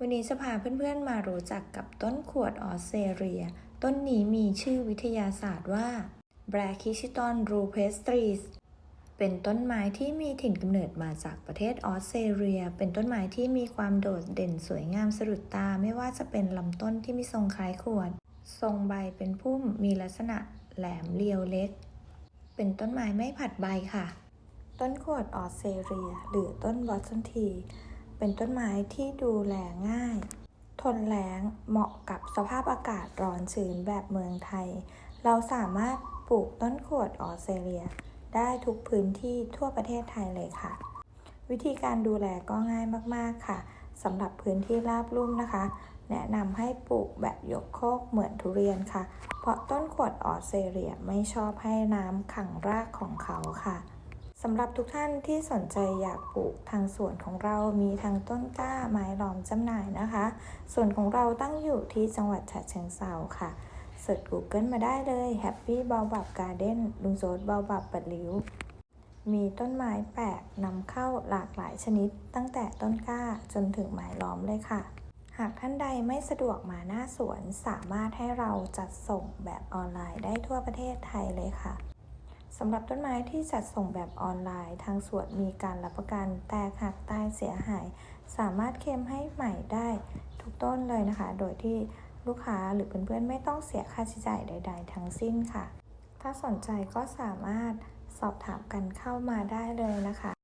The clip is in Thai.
วันนี้จะพาเพื่อนๆมารู้จักกับต้นขวดออสเตรเลีย ต้นนี้มีชื่อวิทยาศาสตร์ว่า b r a c h y c h i t o n rupestris เป็นต้นไม้ที่มีถิ่นกำเนิดมาจากประเทศออสเตรเลีย เป็นต้นไม้ที่มีความโดดเด่นสวยงามสะดุดตา ไม่ว่าจะเป็นลำต้นที่มีทรงคล้ายขวด ทรงใบเป็นพุ่มมีลักษณะแหลมเรียวเล็ก เป็นต้นไม้ไม่ผัดใบค่ะ ต้นขวดออสเตรเลีย หรือต้นบอสตันที เป็นต้นไม้ที่ดูแลง่าย ทนแล้งเหมาะกับสภาพอากาศร้อนชื้นแบบเมืองไทย เราสามารถปลูกต้นขวดออสเตรเลีย ได้ทุกพื้นที่ทั่วประเทศไทยเลยค่ะ วิธีการดูแลก็ง่ายมากๆค่ะสำหรับพื้นที่ราบลุ่มนะคะ แนะนำให้ปลูกแบบยกโคกเหมือนทุเรียนค่ะ เพราะต้นขวดออสเตรเลียไม่ชอบให้น้ำขังรากของเขาค่ะ สำหรับทุกท่านที่สนใจอยากปลูกทางสวนของเรามีทั้งต้นกล้าไม้ล้อมจำหน่ายนะคะส่วนของเราตั้งอยู่ที่จังหวัดฉะเชิงเทราค่ะเสิร์ช Google มาได้เลย Happy b a o b a b Garden ลุงโซด b a o b a b ปัดลิ้ว มีต้นไม้แปลกนำเข้าหลากหลายชนิด ตั้งแต่ต้นกล้าจนถึงไม้ล้อมเลยค่ะ หากท่านใดไม่สะดวกมาหน้าสวนสามารถให้เราจัดส่งแบบออนไลน์ได้ทั่วประเทศไทยเลยค่ะ สำหรับต้นไม้ที่จัดส่งแบบออนไลน์ ทางสวนมีการรับประกันแตกหักตายเสียหาย สามารถเคลมให้ใหม่ได้ทุกต้นเลยนะคะ โดยที่ลูกค้าหรือเพื่อนๆไม่ต้องเสียค่าใช้จ่ายใด ๆ ทั้งสิ้นค่ะ ถ้าสนใจก็สามารถสอบถามกันเข้ามาได้เลยนะคะ